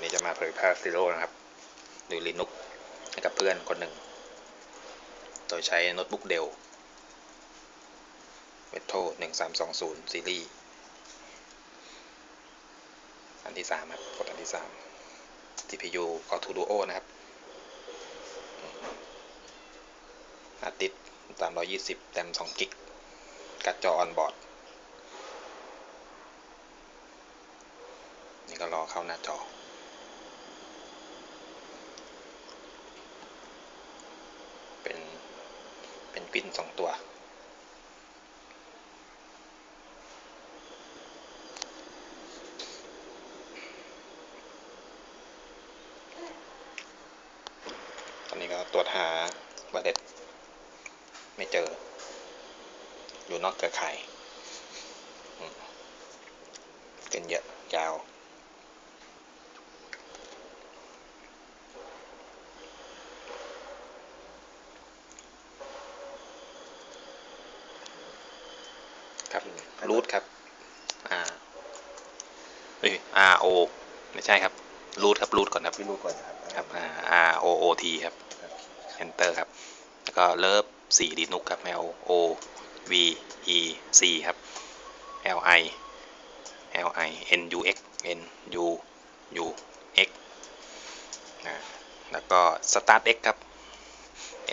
วันนี้จะมาเผยแพร่ซีโร่นะครับดูลินุกให้กับเพื่อนคนหนึ่ง โดยใช้โน้ตบุ๊กเดลเวทโท1320ซีรีส์อันที่3ครับกดอันที่3 CPU Core 2 Duo นะครับฮาร์ดดิสก์320แรม2กิกการ์ดจอออนบอร์ดนี่ก็รอเข้าหน้าจอ เป็น เปินสองตัว ตอนนี้ก็ตรวจหาวัตเด็ดไม่เจอ อยู่นอกเครือข่ายอืมเกินเยอะยาว ครับรูทครับอ่าเอ้ย R O ไม่ใช่ครับรูทครับรูทก่อนครับพี่รู้ก่อนนะครับครับอ่า R O O T ครับ enter ครับ แล้วก็เลิฟสีดีนุกครับ L O V E C ครับ L I L I N U X N U U X นะแล้วก็ start X ครับ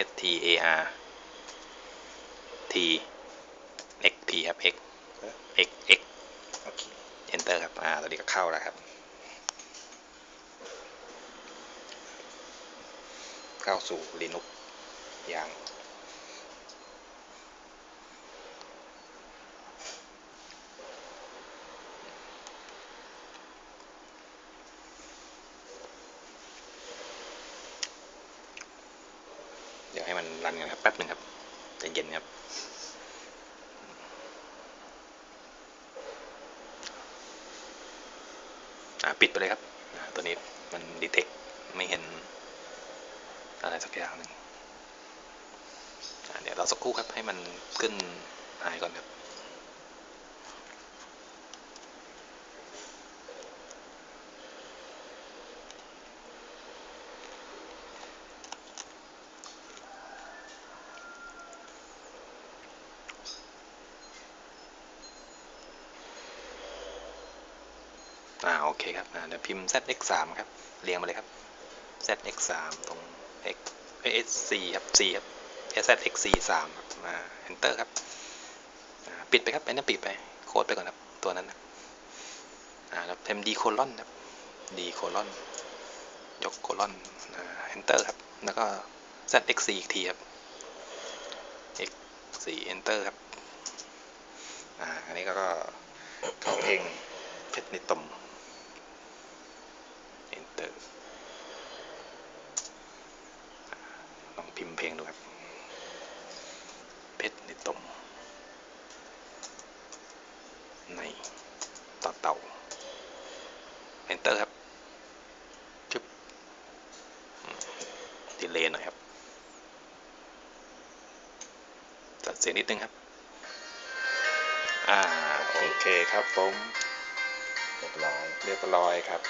S T A R T X P ครับ X X X โอเค enter ครับ อ่า ตอนนี้ก็เข้าแล้วครับ เข้าสู่ Linux อย่างเดี๋ยวให้มันรันกันครับแป๊บหนึ่งครับใจเย็นครับ อ่า ปิดไปเลยครับ ตัวนี้มันดีเทคไม่เห็นอะไรสักอย่างหนึ่งเดี๋ยวเราสักครู่ครับให้มันขึ้นหายก่อนครับ อ่าโอเคครับอ่าเดี๋ยวพิมพ์ zx3 ครับเรียงมาเลยครับ zx3 ตรง x เอ้ย sc ครับ c ครับ zxc3 ครับมา enter ครับอ่าปิดไปครับไอ้นั่นปิดไปโค้ดไปก่อนครับตัวนั้นนะอ่าแล้วพิมพ์ d colon ครับ d colon ยก colon อ่า enter ครับ แล้วก็ zxc อีกทีครับ x4 enter ครับอ่าอันนี้ก็ก็เข้าเพลงเพชรในตม enter อ่าลอง พิมพ์เพลงดูครับ เพชรในตมในต่อเต่า enter ครับชึบดีเลย์หน่อยครับจัดเสียงนิดนึงครับ อ่า โอเคครับผม เรียบร้อย เรียบร้อยครับ